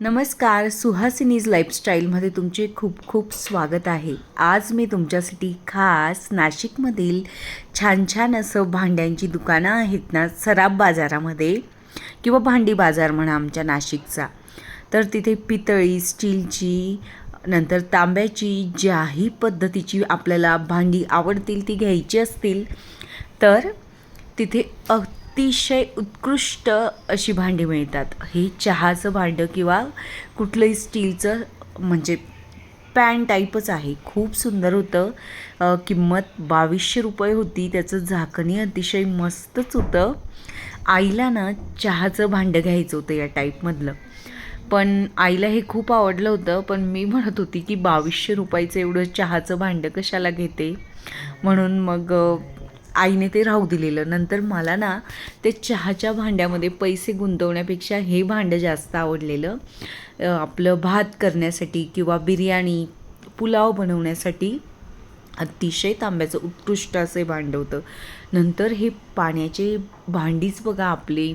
नमस्कार सुहासिनीज लाईफस्टाईलमध्ये तुमचे खूप खूप स्वागत आहे. आज मी तुमच्यासाठी खास नाशिकमधील छान छान असं भांड्यांची दुकानं आहेत ना सराब बाजारामध्ये किंवा भांडी बाजार म्हणा आमच्या नाशिकचा. तर तिथे पितळी स्टीलची नंतर तांब्याची ज्याही पद्धतीची आपल्याला भांडी आवडतील ती घ्यायची असतील तर तिथे अतिशय उत्कृष्ट अशी भांडी मिळतात. हे चहाचं भांडं किंवा कुठलंही स्टीलचं म्हणजे पॅन टाईपच आहे. खूप सुंदर होतं. किंमत बावीसशे रुपये होती. त्याचं झाकणी अतिशय मस्तच होतं. आईला ना चहाचं भांडं घ्यायचं होतं या टाईपमधलं. पण आईला हे खूप आवडलं होतं. पण मी म्हणत होती की बावीसशे रुपयाचं एवढं चहाचं भांडं कशाला घेते? म्हणून मग आईने ते राहू दिलेलं. नंतर मला ना ते चहाच्या भांड्यामध्ये पैसे गुंतवण्यापेक्षा हे भांडं जास्त आवडलेलं. आपलं भात करण्यासाठी किंवा बिर्याणी पुलाव बनवण्यासाठी अतिशय तांब्याचं उत्कृष्ट असे भांडं होतं. नंतर हे पाण्याचे भांडीच बघा आपले.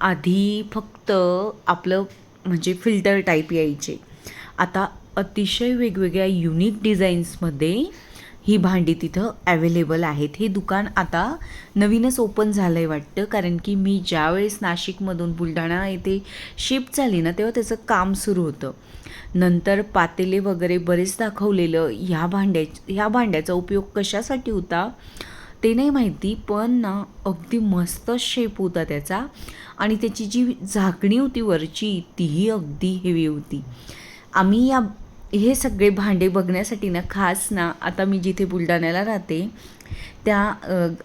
आधी फक्त आपलं म्हणजे फिल्टर टाईप यायचे. आता अतिशय वेगवेगळ्या युनिक डिझाईन्समध्ये ही भांडी तिथं ॲवेलेबल आहेत. हे दुकान आता नवीनच ओपन झालं आहे वाटतं. कारण की मी ज्यावेळेस नाशिकमधून बुलढाणा येथे शिफ्ट झाली ना तेव्हा त्याचं काम सुरू होतं. नंतर पातेले वगैरे बरेच दाखवलेलं ह्या भांड्या ह्या भांड्याचा उपयोग कशासाठी होता? ते नाही माहिती पण ना अगदी मस्त शेप होता त्याचा. आणि त्याची जी झाकणी होती वरची तीही अगदी हेवी होती. आम्ही या हे सगळे भांडे बघण्यासाठी ना खास ना आता मी जिथे बुलढाण्याला राहते त्या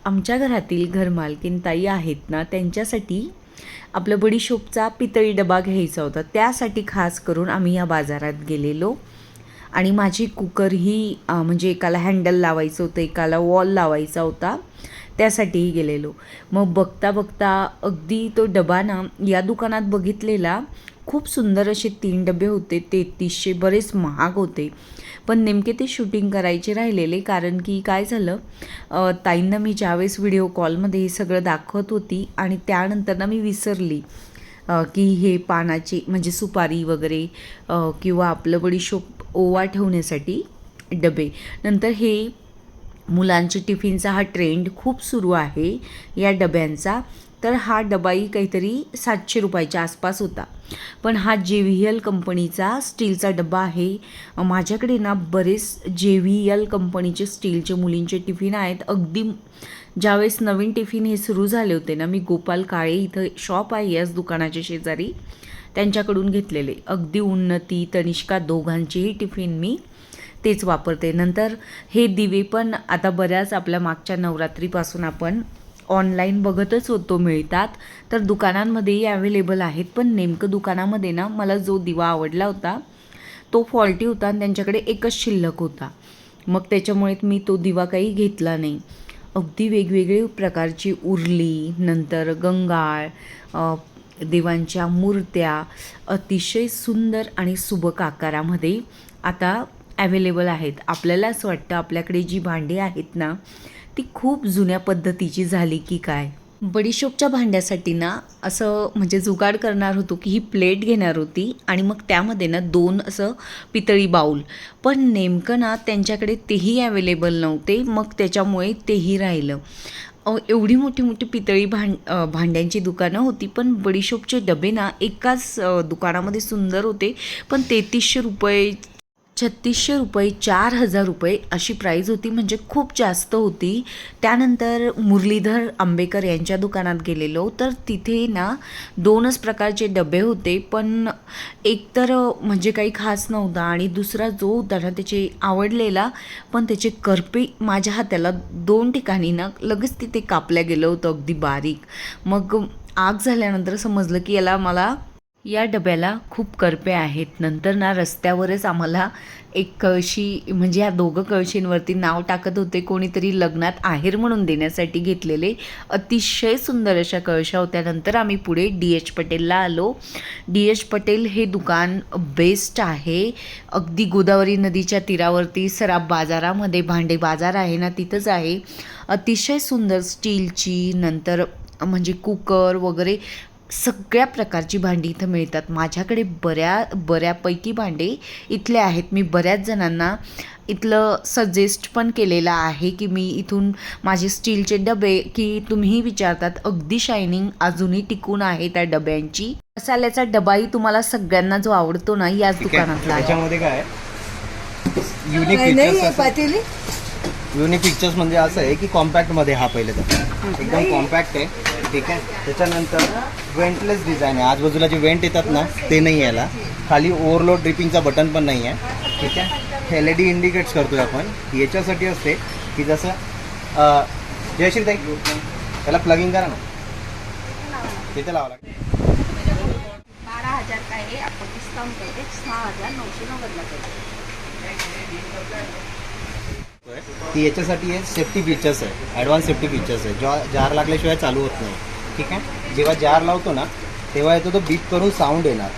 आमच्या घरातील घरमालकीन ताई आहेत ना त्यांच्यासाठी आपलं बडीशोपचा पितळी डबा घ्यायचा होता. त्यासाठी खास करून आम्ही या बाजारात गेलेलो. आणि माझी कुकर ही म्हणजे एकाला हँडल लावायचं होतं एकाला वॉल लावायचा होता त्यासाठीही गेलेलो. मग बघता बघता अगदी तो डबा ना या दुकानात बघितलेला खूप सुंदर असे तीन डबे होते तेहतीसशे बरेच महाग होते. पण नेमके ते शूटिंग करायचे राहिलेले कारण की काय झालं ताईंना मी ज्यावेळेस व्हिडिओ कॉलमध्ये हे सगळं दाखवत होती आणि त्यानंतर ना मी विसरली की हे पानाचे म्हणजे सुपारी वगैरे किंवा आपलं बडीशोप ओवा ठेवण्यासाठी डबे. नंतर हे मुलांचे टिफिनचा हा ट्रेंड खूप सुरू आहे या डब्यांचा. तर हा डबाही काहीतरी सातशे रुपयाच्या आसपास होता. पण हा जे व्ही एल कंपनीचा स्टीलचा डबा आहे. माझ्याकडे ना बरेच जे व्ही एल कंपनीचे स्टीलचे मुलींचे टिफिन आहेत. अगदी ज्यावेळेस नवीन टिफिन हे सुरू झाले होते ना मी गोपाल काळे इथं शॉप आहे याच दुकानाच्या शेजारी त्यांच्याकडून घेतलेले. अगदी उन्नती तनिष्का दोघांचेही टिफिन मी तेच वापरते. नंतर हे दिवे पण आता बऱ्याच आपल्या मागच्या नवरात्रीपासून आपण ऑनलाईन बघतच होतो मिळतात. तर दुकानांमध्येही अवेलेबल आहेत. पण नेमकं दुकानामध्ये ना मला जो दिवा आवडला होता तो फॉल्टी होता आणि त्यांच्याकडे एकच शिल्लक होता. मग त्याच्यामुळे मी तो दिवा काही घेतला नाही. अगदी वेगवेगळे प्रकारची उरली नंतर गंगाळ देवांच्या मूर्त्या अतिशय सुंदर आणि सुबक आकारामध्ये आता ॲवेलेबल आहेत. आपल्याला असं वाटतं आपल्याकडे जी भांडी आहेत ना ती खूप जुन्या पद्धतीची झाली की काय? बडीशोपच्या भांड्यासाठी ना असं म्हणजे जुगाड करणार होतो की ही प्लेट घेणार होती आणि मग त्यामध्ये ना दोन असं पितळी बाऊल. पण नेमकं ना त्यांच्याकडे तेही अवेलेबल नव्हते मग त्याच्यामुळे तेही राहिलं. एवढी मोठी मोठी पितळी भांड भांड्यांची दुकानं होती पण बडीशोपचे डबे ना एकाच दुकानामध्ये सुंदर होते पण तेहतीसशे रुपये छत्तीसशे रुपये चार हजार रुपये अशी प्राईज होती म्हणजे खूप जास्त होती. त्यानंतर मुरलीधर आंबेकर यांच्या दुकानात गेलेलो. तर तिथे ना दोनच प्रकारचे डबे होते पण एक तर म्हणजे काही खास नव्हता आणि दुसरा जो होता ना त्याचे आवडलेला पण त्याचे करपे माझ्या हाताला दोन ठिकाणी ना लगेच तिथे कापल्या गेलं होतं अगदी बारीक. मग आग झाल्यानंतर समजलं की याला मला या डब्याला खूप करपे आहेत. नंतर ना रस्त्यावरच आम्हाला एक कळशी म्हणजे या दोघं कळशींवरती नाव टाकत होते. कोणीतरी लग्नात आहेर म्हणून देण्यासाठी घेतलेले. अतिशय सुंदर अशा कळशा होत्या. नंतर आम्ही पुढे डी एच पटेलला आलो. डी एच पटेल हे दुकान बेस्ट आहे. अगदी गोदावरी नदीच्या तीरावरती सराफ बाजारामध्ये भांडे बाजार आहे ना तिथंच आहे. अतिशय सुंदर स्टीलची नंतर म्हणजे कुकर वगैरे सगळ्या प्रकारची भांडी इथं मिळतात. माझ्याकडे बऱ्या बऱ्यापैकी भांडे इथले आहेत. मी बऱ्याच जणांना इथलं सजेस्ट पण केलेलं आहे की मी इथून माझे स्टीलचे डबे की तुम्हीही विचारतात. अगदी शायनिंग अजूनही टिकून आहे त्या डब्यांची. मसाल्याचा डबाही तुम्हाला सगळ्यांना जो आवडतो ना याच दुकानातला आहे. युनिक फीचर्स म्हणजे असं आहे की कॉम्पॅक्टमध्ये हा पहिले तर एकदम कॉम्पॅक्ट आहे. ठीक आहे? त्याच्यानंतर वेंटलेस डिझाईन आहे. आजूबाजूला जे वेंट येतात ना ते नाही याला. खाली ओव्हरलोड ड्रिपिंगचा बटन पण नाही आहे. ठीक आहे? एल ई डी इंडिकेट्स करतोय आपण. याच्यासाठी असते की जसं जयश्री ताई त्याला प्लगिंग करा ना. तिथे लावा लागेल. बारा हजार का आहे? आपण डिस्काउंट करते सहा हजार नऊशे नव्वदला ती याच्यासाठी हे सेफ्टी फीचर्स आहे ॲडव्हान्स सेफ्टी फीचर्स आहे. जेव्हा जार लागल्याशिवाय चालू होत नाही. ठीक आहे? जेव्हा जार लावतो ना तेव्हा येतो तो बीप करून साऊंड येणार.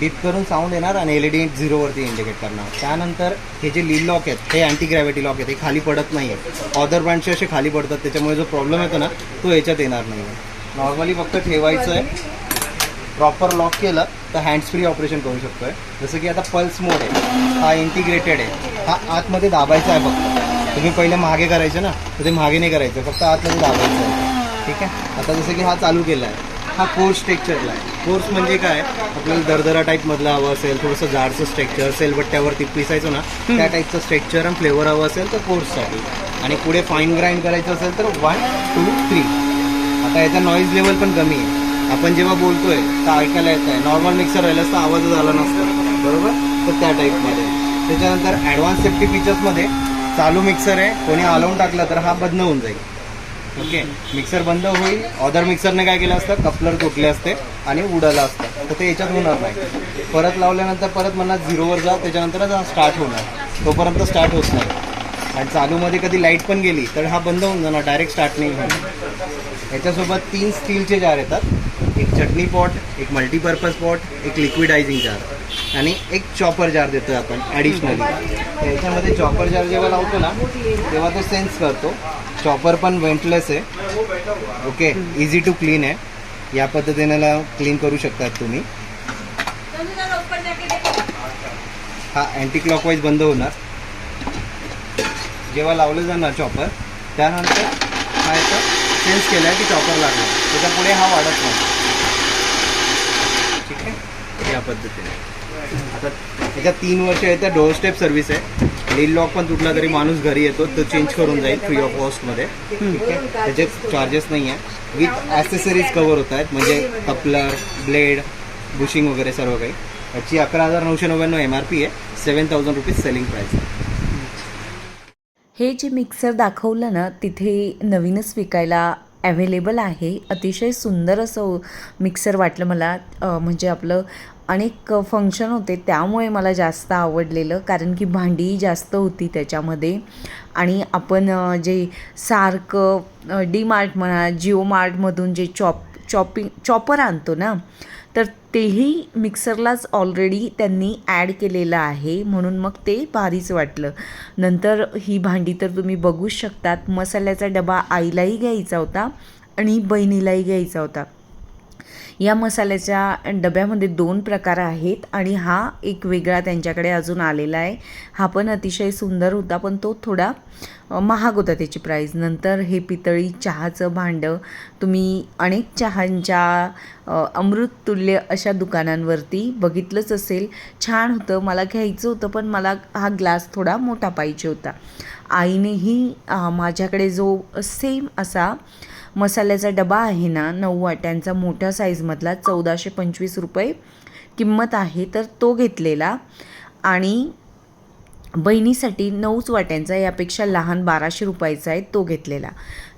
बीप करून साऊंड येणार आणि एल ई डी झिरोवरती इंडिकेट करणार. त्यानंतर हे जे लील लॉक आहेत हे अँटी ग्रॅव्हिटी लॉक आहेत हे खाली पडत नाही आहेत ऑदर ब्रँडचे असे खाली पडतात त्याच्यामुळे जो प्रॉब्लेम येतो ना तो याच्यात येणार नाही नॉर्मली फक्त ठेवायचं आहे प्रॉपर लॉक केलं तर हँड्स फ्री ऑपरेशन करू शकतोय. जसं की आता पल्स मोड आहे हा इंटिग्रेटेड आहे. हा आतमध्ये दाबायचा आहे फक्त. तुम्ही पहिले मागे करायचे ना तर ते मागे नाही करायचं फक्त आतमध्ये दाबायचं आहे. ठीक आहे? आता जसं की हा चालू केला आहे हा कोर्स स्ट्रक्चरला आहे. कोर्स म्हणजे काय? आपल्याला दरदरा टाईपमधला हवं असेल थोडंसं जाडचं स्ट्रक्चर सेलबट्ट्यावरती पिसायचो ना त्या टाईपचं स्ट्रक्चर आणि फ्लेवर हवं असेल तर कोर्ससाठी आणि पुढे फाईन ग्राइंड करायचं असेल तर वन टू थ्री आता याचा नॉईज लेवल पण कमी आहे. आपण जेव्हा बोलतोय तर ऐकायला येत आहे नॉर्मल मिक्सर राहिलं असतं आवाजच आला नसतो. बरोबर? तर त्या टाईपमध्ये त्याच्यानंतर ॲडव्हान्स सेफ्टी फीचर्समध्ये चालू मिक्सर आहे. कोणी हलवून टाकलं तर हा बंद होऊन जाईल. ओके मिक्सर बंद होईल. ऑदर मिक्सरने काय केलं असतं? कपलर तुटले असते आणि उडालं असतं. तर ते याच्यात होणार नाही. परत लावल्यानंतर परत म्हणा झिरोवर जा. त्याच्यानंतरच हा स्टार्ट होणार. तोपर्यंत स्टार्ट होत नाही. आणि चालूमध्ये कधी लाइट पण गेली तर हा बंद होऊन जाणार. डायरेक्ट स्टार्ट नाही होणार. याच्यासोबत तीन स्टीलचे जार येतात. चटणी पॉट एक मल्टीपर्पज पॉट एक लिक्विडायझिंग जार आणि एक चॉपर जार देतो आपण ॲडिशनली याच्यामध्ये चॉपर जार जेव्हा लावतो ना तेव्हा तो सेन्स करतो. चॉपर पण वेंटलेस आहे. ओके इझी टू क्लीन आहे. या पद्धतीने क्लीन करू शकतात तुम्ही. हा अँटी क्लॉकवाईज बंद होणार. जेव्हा लावलं जाणार चॉपर त्यानंतर हा याचा सेन्स केला की चॉपर लागला त्याच्या पुढे हा वाढत नाही. या पद्धतीने. आता त्याच्यात तीन वर्ष आहे त्या डोअर स्टेप सर्व्हिस आहे. लील लॉक पण तुटला तरी माणूस घरी येतो तो चेंज करून जाईल फ्री ऑफ कॉस्टमध्ये त्याचे चार्जेस नाही आहे. विथ ॲसेसरीज कवर होत आहेत म्हणजे कपलर ब्लेड बुशिंग वगैरे सर्व काही. याची अकरा हजार नऊशे नव्याण्णव एम आर पी आहे seven thousand rupees selling price आहे हे जे मिक्सर दाखवलं ना तिथे नवीनच विकायला ॲवेलेबल आहे. अतिशय सुंदर असं मिक्सर वाटलं मला. म्हणजे आपलं अनेक फंक्शन होते. त्यामुळे मला जास्त आवडलेलं. कारण की भांडीही जास्त होती त्याच्यामध्ये. आणि आपण जे सारखं डी मार्ट म्हणा जिओ मार्टमधून जे चॉप चॉपिंग चॉपर आणतो ना तर तेही मिक्सरलाच ऑलरेडी त्यांनी ॲड केलेलं आहे. म्हणून मग ते भारीच वाटलं. नंतर ही भांडी तर तुम्ही बघूच शकतात. मसाल्याचा डबा आईलाही घ्यायचा होता आणि बहिणीलाही घ्यायचा होता. या मसाल्याच्या डब्यामध्ये दोन प्रकार आहेत आणि हा एक वेगळा त्यांच्याकडे अजून आलेला आहे. हा पण अतिशय सुंदर होता पण तो थोडा महाग होता त्याची प्राईज नंतर हे पितळी चहाचं भांडं तुम्ही अनेक चहांच्या अमृततुल्य अशा दुकानांवरती बघितलंच असेल. छान होतं मला घ्यायचं होतं पण मला हा ग्लास थोडा मोठा पाहिजे होता. आईनेही माझ्याकडे जो सेम असा मसाल्याचा डबा आहे ना नऊ वाट्यांचा मोठ्या साईजमधला चौदाशे पंचवीस रुपये किंमत आहे तर तो घेतलेला. आणि बहिणीसाठी नऊच वाट्यांचा यापेक्षा लहान बाराशे रुपयाचा आहे तो घेतलेला.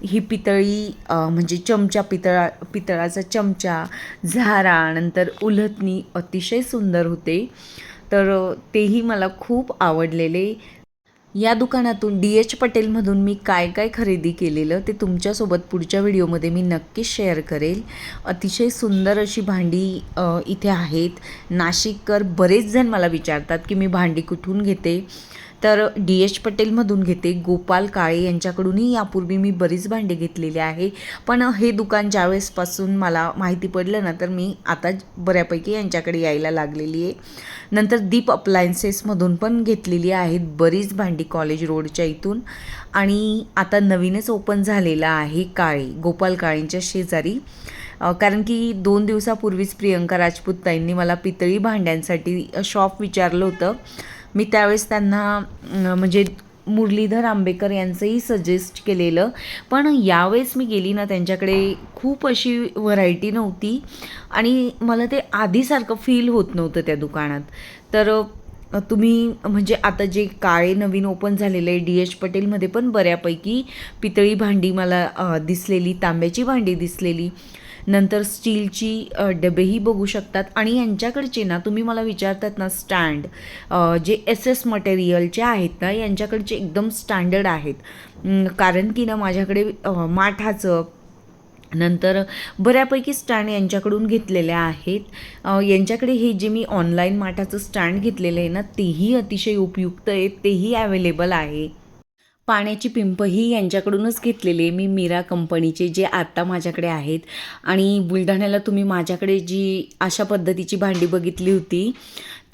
ही पितळी म्हणजे चमचा पितळा पितळाचा चमचा झारा नंतर उलथणी अतिशय सुंदर होते. तर तेही मला खूप आवडलेले. या दुकानातून डी एच पटेलमधून मी काय काय खरेदी केलेलं ते तुमच्यासोबत पुढच्या व्हिडिओमध्ये मी नक्कीच शेअर करेल. अतिशय सुंदर अशी भांडी इथे आहेत. नाशिककर बरेच जण मला विचारतात की मी भांडी कुठून घेते? तर डी एच पटेलमधून घेते. गोपाल काळे यांच्याकडूनही यापूर्वी मी बरीच भांडी घेतलेली आहे. पण हे दुकान ज्यावेळेसपासून मला माहिती पडलं ना तर मी आता बऱ्यापैकी यांच्याकडे यायला लागलेली आहे. नंतर दीप अप्लायन्सेसमधून पण घेतलेली आहेत बरीच भांडी कॉलेज रोडच्या इथून. आणि आता नवीनच ओपन झालेला आहे काळे गोपाल काळेंच्या शेजारी. कारण की दोन दिवसापूर्वीच प्रियंका राजपूत ताईंनी मला पितळी भांड्यांसाठी शॉप विचारलं होतं. मी त्यावेळेस त्यांना म्हणजे मुरलीधर आंबेकर यांचंही सजेस्ट केलेलं. पण यावेळेस मी गेली ना त्यांच्याकडे खूप अशी व्हरायटी नव्हती. आणि मला ते आधीसारखं फील होत नव्हतं त्या दुकानात. तर तुम्ही म्हणजे आता जे काळे नवीन ओपन झालेलं आहे डी एच पटेलमध्ये पण बऱ्यापैकी पितळी भांडी मला दिसलेली तांब्याची भांडी दिसलेली. नंतर स्टीलची डबेही बघू शकतात. आणि यांच्याकडचे ना तुम्ही मला विचारतात ना स्टँड जे एस एस मटेरियलचे आहेत ना यांच्याकडचे एकदम स्टँडर्ड आहेत. कारण की ना माझ्याकडे माठाचं नंतर बऱ्यापैकी स्टँड यांच्याकडून घेतलेल्या आहेत. यांच्याकडे हे जे मी ऑनलाईन माठाचं स्टँड घेतलेलं आहे ना तेही अतिशय उपयुक्त आहे तेही अवेलेबल आहे. पाण्याची पिंपही यांच्याकडूनच घेतलेले मी मीरा कंपनीचे जे आत्ता माझ्याकडे आहेत आणि बुलढाण्याला तुम्ही माझ्याकडे जी अशा पद्धतीची भांडी बघितली होती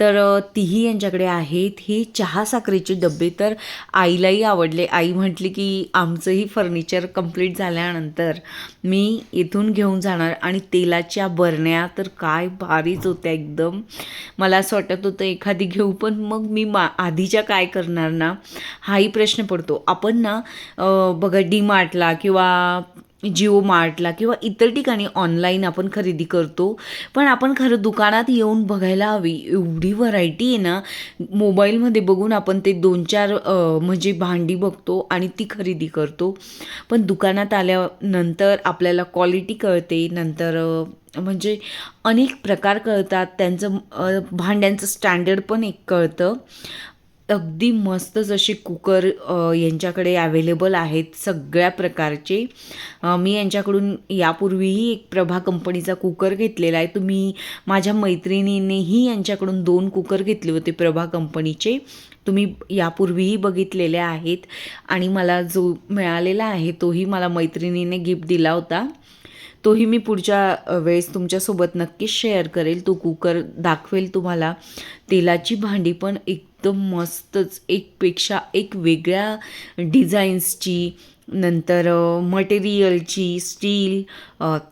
तर तीही यांच्याकडे आहेत. हे चहा साखरेचे डबे तर आईलाही आवडले. आई म्हटली की आमचंही फर्निचर कंप्लीट झाल्यानंतर मी इथून घेऊन जाणार आणि तेलाच्या बरण्या तर काय भारीच होत्या एकदम. मला असं वाटत होतं एखादी घेऊ पण मग मी मा आधीच्या काय करणार ना? हाही प्रश्न पडतो. आपण ना बघा डी मार्टला किंवा जिओ मार्टला किंवा इतर ठिकाणी ऑनलाईन आपण खरेदी करतो. पण आपण खरं दुकानात येऊन बघायला हवी. एवढी व्हरायटी आहे ना मोबाईलमध्ये बघून आपण ते दोन चार म्हणजे भांडी बघतो आणि ती खरेदी करतो. पण दुकानात आल्यानंतर आपल्याला क्वालिटी कळते. नंतर म्हणजे अनेक प्रकार कळतात. त्यांचं भांड्यांचं स्टँडर्ड पण एक कळतं. अगदी मस्त जसे कुकर यांच्याकडे अवेलेबल आहेत सगळ्या प्रकारचे. मी यांच्याकडून यापूर्वीही एक प्रभा कंपनीचा कुकर घेतलेला आहे. तुम्ही माझ्या मैत्रिणीनेही यांच्याकडून दोन कुकर घेतले होते प्रभा कंपनीचे. तुम्ही यापूर्वीही बघितलेले आहेत आणि मला जो मिळालेला आहे तोही मला मैत्रिणीने गिफ्ट दिला होता. तोही मी पुढच्या वेळेस तुमच्यासोबत नक्कीच शेअर करेल. तो कुकर दाखवेल तुम्हाला. तेलाची भांडी पण एक एकदम मस्तच एकपेक्षा एक वेगळ्या डिझाईन्सची नंतर मटेरियलची स्टील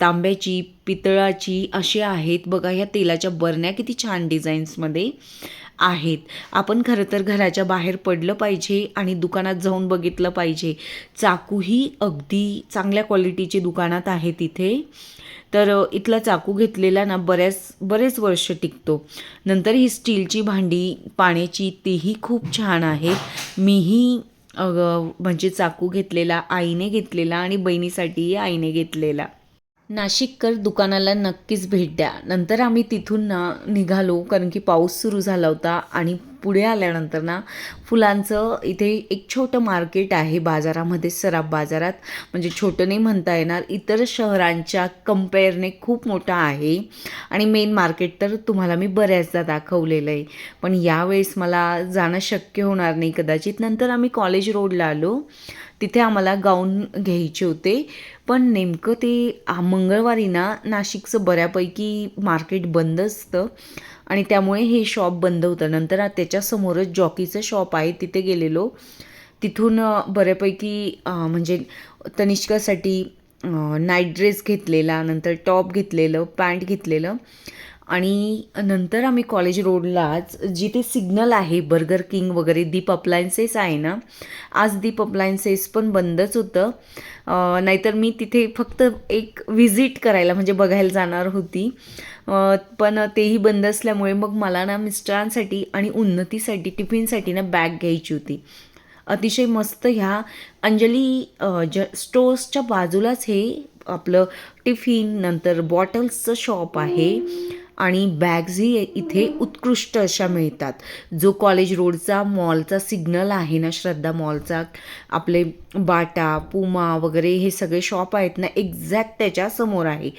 तांब्याची पितळाची अशी आहेत. बघा ह्या तेलाच्या बरण्या किती छान डिझाईन्समध्ये आहेत. आपण खरं तर घराच्या बाहेर पडलं पाहिजे आणि दुकानात जाऊन बघितलं पाहिजे. चाकूही अगदी चांगल्या क्वालिटीचे दुकानात आहे तिथे. तर इथला चाकू घेतलेला ना बऱ्याच बरेच वर्ष टिकतो. नंतर ही स्टीलची भांडी पाण्याची तीही खूप छान आहेत. मीही म्हणजे चाकू घेतलेला आईने घेतलेला आणि बहिणीसाठीही आईने घेतलेला. नाशिककर दुकानाला नक्कीच भेट द्या. नंतर आम्ही तिथून ना निघालो कारण की पाऊस सुरू झाला होता आणि पुढे आल्यानंतर ना फुलांचं इथे एक छोटं मार्केट आहे बाजारामध्ये सराफ बाजारात. म्हणजे छोटं नाही म्हणता येणार. इतर शहरांच्या कम्पेअरने खूप मोठं आहे. आणि मेन मार्केट तर तुम्हाला मी बऱ्याचदा दाखवलेलं आहे. पण यावेळेस मला जाणं शक्य होणार नाही कदाचित. नंतर आम्ही कॉलेज रोडला आलो. तिथे आम्हाला गाऊन घ्यायचे होते. पण नेमकं ते मंगळवारी ना नाशिकचं बऱ्यापैकी मार्केट बंद असतं. आणि त्यामुळे हे शॉप बंद होतं. नंतर त्याच्यासमोरच जॉकीचं शॉप आहे तिथे गेलेलो. तिथून बऱ्यापैकी म्हणजे तनिष्कासाठी नाईट ड्रेस घेतलेला नंतर टॉप घेतलेलं पॅन्ट घेतलेलं. आणि नंतर आम्ही कॉलेज रोडलाच जिथे सिग्नल आहे बर्गर किंग वगैरे दीप अप्लायन्सेस आहे ना आज दीप अप्लायन्सेस पण बंदच होतं. नाहीतर मी तिथे फक्त एक व्हिजिट करायला म्हणजे बघायला जाणार होती. पण तेही बंद असल्यामुळे मग मला ना मिस्टरांसाठी आणि उन्नतीसाठी टिफिनसाठी ना बॅग घ्यायची होती. अतिशय मस्त ह्या अंजली ज स्टोर्सच्या बाजूलाच हे आपलं टिफिन नंतर बॉटल्सचं शॉप आहे आणि बॅग्सही इथे उत्कृष्ट अशा मिळतात. जो कॉलेज रोडचा मॉलचा सिग्नल आहे ना श्रद्धा मॉलचा आपले बाटा पुमा वगैरे हे सगळे शॉप आहेत ना एक्झॅक्ट त्याच्यासमोर आहे.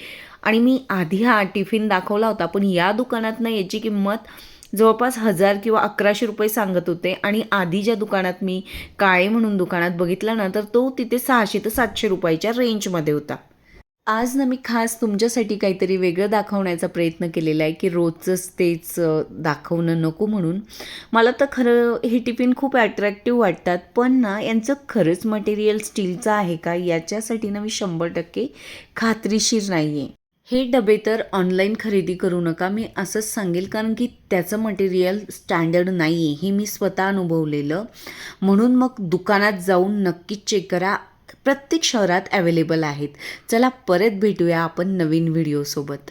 आणि मी आधी हा टिफिन दाखवला होता पण या दुकानात ना याची किंमत जवळपास हजार किंवा अकराशे रुपये सांगत होते. आणि आधी ज्या दुकानात मी काळे म्हणून दुकानात बघितला ना तर तो तिथे सहाशे ते सातशे रुपयाच्या रेंजमध्ये होता. आज ना मी खास तुमच्यासाठी काहीतरी वेगळं दाखवण्याचा प्रयत्न केलेला आहे की रोजचंच तेच दाखवणं नको म्हणून. मला तर खरं हे टिफिन खूप अट्रॅक्टिव्ह वाटतात पण ना यांचं खरंच मटेरियल स्टीलचं आहे का याच्यासाठी ना मी शंभर टक्के खात्रीशीर नाही आहे हे डबे तर ऑनलाईन खरेदी करू नका मी असंच सांगेल कारण की त्याचं मटेरियल स्टँडर्ड नाही आहे हे मी स्वतः अनुभवलेलं. म्हणून मग दुकानात जाऊन नक्कीच चेक करा. प्रत्येक शहरात अवेलेबल आहेत. चला परत भेटूया आपण नवीन व्हिडिओसोबत